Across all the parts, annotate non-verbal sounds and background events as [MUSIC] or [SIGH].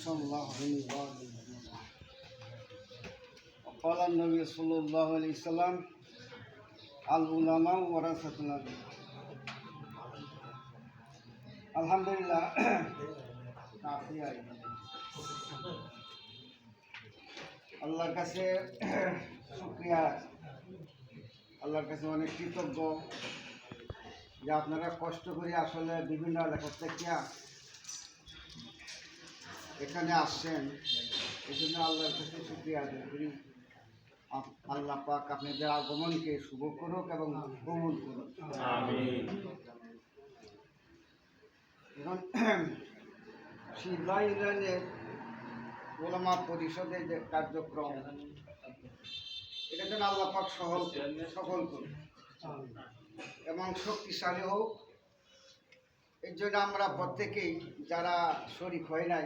صلى الله عليه وآله وسلم وقال النبي صلى الله عليه وسلم العلماء ورثة الأنبياء আলহামদুলিল্লাহ কাফি আর কি। আল্লাহর কাছে শুক্রিয়া আল্লাহর কাছে অনেক কৃতজ্ঞ যে আপনারা কষ্ট করে আসলে বিভিন্ন এলাকা থেকে এখানে আসছেন এই জন্য আল্লাহর কাছে শুক্রিয়া আদায় করি। আল্লাহ পাক আপনাদের আগমনকে শুভ করুক এবং কবুল করুক। এখন শিবা ইউনিয়নের ওলামা পরিষদের যে কার্যক্রম এটা যেন আল্লাহ পাক সহল সফল করুন এবং শক্তিশালী হোক। এর জন্য আমরা প্রত্যেকেই যারা শরিক হয় নাই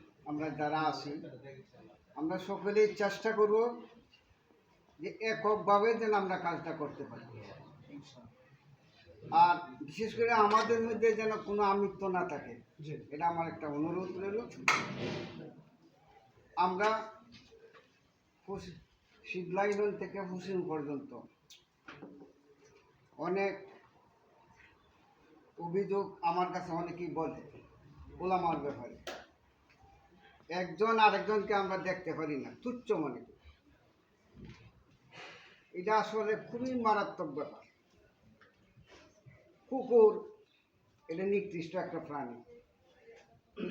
আমরা যারা আছি আমরা সকলেই চেষ্টা করব যে এককভাবে যেন আমরা কাজটা করতে পারি। আর বিশেষ করে আমাদের মধ্যে যেন কোনো আমিত্ব না থাকে এটা আমার একটা অনুরোধ রইল। আমরা শিবলাইন থেকে হুসিন পর্যন্ত অনেক অভিযোগ আমার কাছে অনেকেই বলে ওলামার ব্যাপারে। একজন আরেকজনকে আমরা দেখতে পারি না, তুচ্ছ মনে করি। এটা আসলে খুবই মারাত্মক ব্যাপার। কুকুর, এটা নিকৃষ্ট একটা প্রাণী।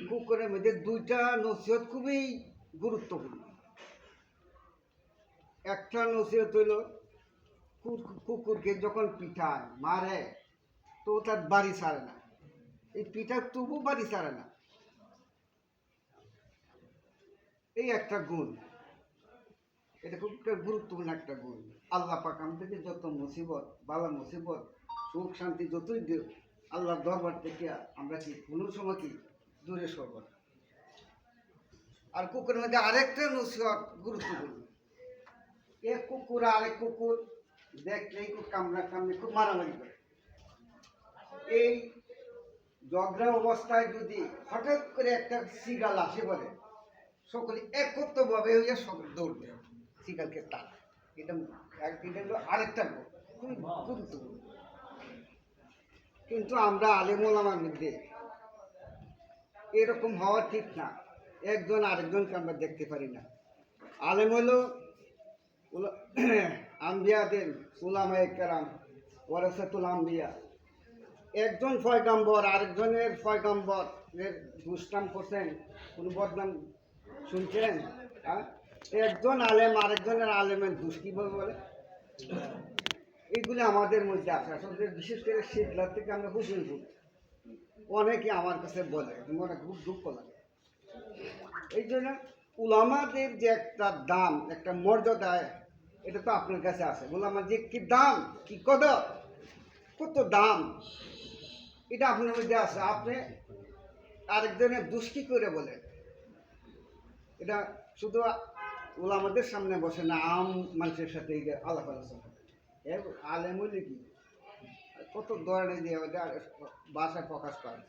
কুকুরের মধ্যে দুইটা নসিহত খুবই গুরুত্বপূর্ণ। একটা নসিহত হইল কুকুরকে যখন পিঠায় মারে, তো তার বাড়ি ছাড়ে না। এই পিঠা তবু বাড়ি ছাড়ে না। এই একটা গুণ। এটা খুব একটা গুরুত্বপূর্ণ একটা গুণ। আল্লাহ পাক আমাদেরকে যত মুসিবত, বালা মুসিবত, সুখ, শান্তি যতই দেব আল্লাহর দরবার থেকে আমরা কি কোনো সময় কি দূরে সরব না। আর কুকুরের মধ্যে আরেকটা নসিহত গুরুত্বপূর্ণ। এক কুকুর আর আরেক কুকুর দেখলেই খুব কামড়া কামড়ে, খুব মারামারি করে। এই ঝগড়া অবস্থায় যদি হঠাৎ করে একটা সিগাল আসে বলে সকলে একত্রভাবে হইয়া সকলে দৌড়বে সিগালকে টান। এটা এটা আরেকটা খুবই গুরুত্বপূর্ণ কিন্তু আমরা আলেমুলামার মধ্যে এরকম হওয়া ঠিক না। একজন আরেকজনকে আমরা দেখতে পারি না। আলেম হলো [CLEARS THROAT] আম্বিয়াদের উলামায়ে কেরাম, ওয়ারাসাতুল আম্বিয়া। একজন ফয়গাম্বর আরেকজনের ফয়গাম্বর এর দুষ্টাম করছেন, কোনো বদনাম শুনছেন? হ্যাঁ? একজন আলেম, আরেকজনের আলেমের দুষ কীভাবে বলে এইগুলি আমাদের মধ্যে আছে। আসলে বিশেষ করে শীতলার থেকে আমরা হুসেনপুর অনেকে আমার কাছে বলে মনে খুব দুঃখ লাগে। এই জন্য উলামাদের যে একটা দাম, একটা মর্যাদা, এটা তো আপনার কাছে আছে। উলামার যে কি দাম, কি কদর, কত দাম, এটা আপনার মধ্যে আছে। আপনি আরেকজনের দুষ্কি করে বলেন? এটা শুধু ওলামাদের সামনে বসে না, আম মানুষের সাথে আলাপ আলোচনা আলেম হইলে কি? কত ধরনের যে ভাষায় প্রকাশ করে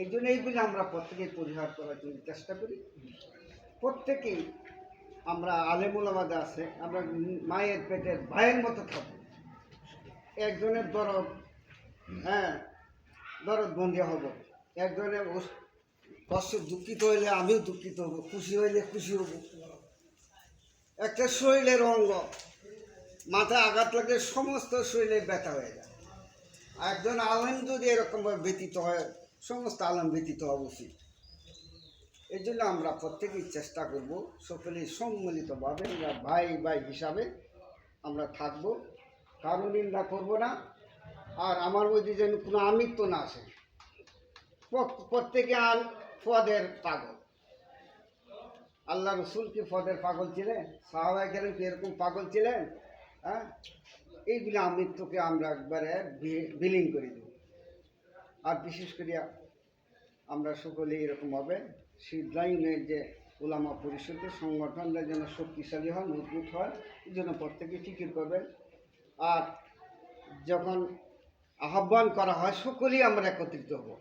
এই জন্য এইগুলি আমরা প্রত্যেকেই পরিহার করার জন্য চেষ্টা করি। প্রত্যেকেই আমরা আলেমুলামাদে আছে, আমরা মায়ের পেটের ভাইয়ের মতো থাকব। একজনের দরদ হ্যাঁ দরদ বন্দি হব। একজনের কষ্ট দুঃখিত হইলে আমিও দুঃখিত হব, খুশি হইলে খুশি হব। একটা শরীরের অঙ্গ, মাথায় আঘাত লাগলে সমস্ত শরীরে ব্যথা হয়ে যায়। একজন আলেম যদি এরকমভাবে ব্যতীত হয়, সমস্ত আলেম ব্যতীত হওয়া উচিত এই জন্য আমরা প্রত্যেকেই চেষ্টা করব সকলেই সম্মিলিতভাবে, আমরা ভাই ভাই হিসাবে আমরা থাকব, কারও নিন্দা করব না। আর আমার মধ্যে যেন কোনো আমিত্ব না আসে। প্রত্যেকে ফদের পাগল। আল্লাহ রসুল কি ফদের পাগল ছিলেন? সাহাবাই গেলেন কি এরকম পাগল ছিলেন? হ্যাঁ? এইগুলো আমৃত্যুকে আমরা একবারে বিলিং করে দেব। আর বিশেষ করিয়া আমরা সকলেই এরকম হবে। সিদ্ধাইনের যে ওলামা পরিষদের সংগঠনটা যেন শক্তিশালী হয়, মজবুত হয়, এই জন্য প্রত্যেকে ফিকির করবেন। আর যখন আহ্বান করা হয়, সকলেই আমরা একত্রিত হব।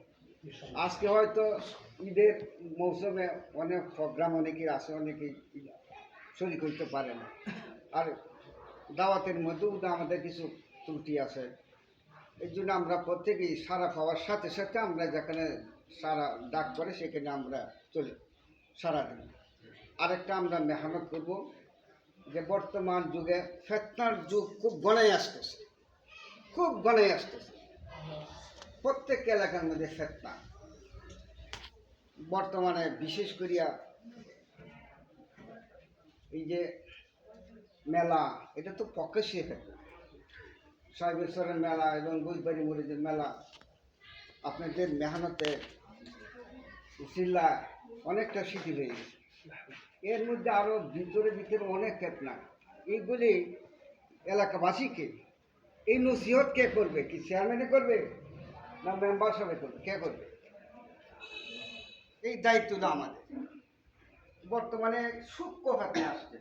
আজকে হয়তো ঈদের মৌসুমে অনেক প্রোগ্রাম, অনেকেই আছে অনেকেই শরীর করতে পারে না। আর দাওয়াতের মধ্যেও আমাদের কিছু ত্রুটি আছে। এই জন্য আমরা প্রত্যেকেই সারা পাওয়ার সাথে সাথে আমরা যেখানে সারা ডাক করে, সেখানে আমরা চলি, সারা দিন। আরেকটা আমরা মেহনত করব যে বর্তমান যুগে ফেতনার যুগ খুব গণাই আসতেছে, খুব গণাই আসতেছে। প্রত্যেক এলাকার মধ্যে ফেতনা। বর্তমানে বিশেষ করিয়া এই যে মেলা, এটা তো প্রকাশ্যে ফেতনা সাহেবেশ্বরের মেলা এবং বুধবাড়ি মরিদের মেলা। আপনাদের মেহনতে উসিল্লা অনেকটা শিথিল হয়ে গেছে। এর মধ্যে আরও ভিতরে ভিতরে অনেক ফেতনা এইগুলি এলাকাবাসীকে, এই নসিহত কে করবে? কি চেয়ারম্যানে করবে না মেম্বার সবাই করবে? কে করবে? এই দায়িত্বটা আমাদের। বর্তমানে সূক্ষ্ম হাতে আসছে।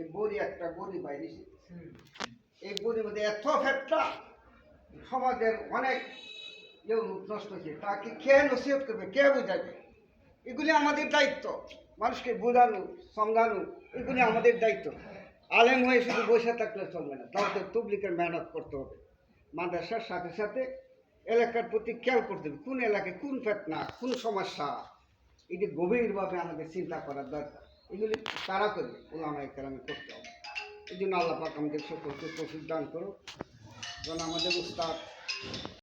এই বড়ি একটা বড়ি বাইরে এই বড়ির মধ্যে এত ফেটটা সমাজের অনেক নষ্ট হয়েছে, তাকে কে নসিহত করবে, কে বোঝাবে? এগুলি আমাদের দায়িত্ব। মানুষকে বোঝানো, সমঝানো, এগুলি আমাদের দায়িত্ব। আলেম হয়ে শুধু বসে থাকলে চলবে না তাহলে তবলিকের মেহনত করতে হবে। মাদ্রাসার সাথে সাথে এলাকার প্রতি খেয়াল করতে হবে, কোন এলাকায় কোন ফেতনা কোন সমস্যা। এটি গভীরভাবে আমাদের চিন্তা করার দরকার। এগুলি তারা করবে ওলামাই কেরামে করতে হবে। এই জন্য আল্লাহ পাক আমাদের সকলকে তৌফিক দান করুক। যেন আমাদের উস্তাদ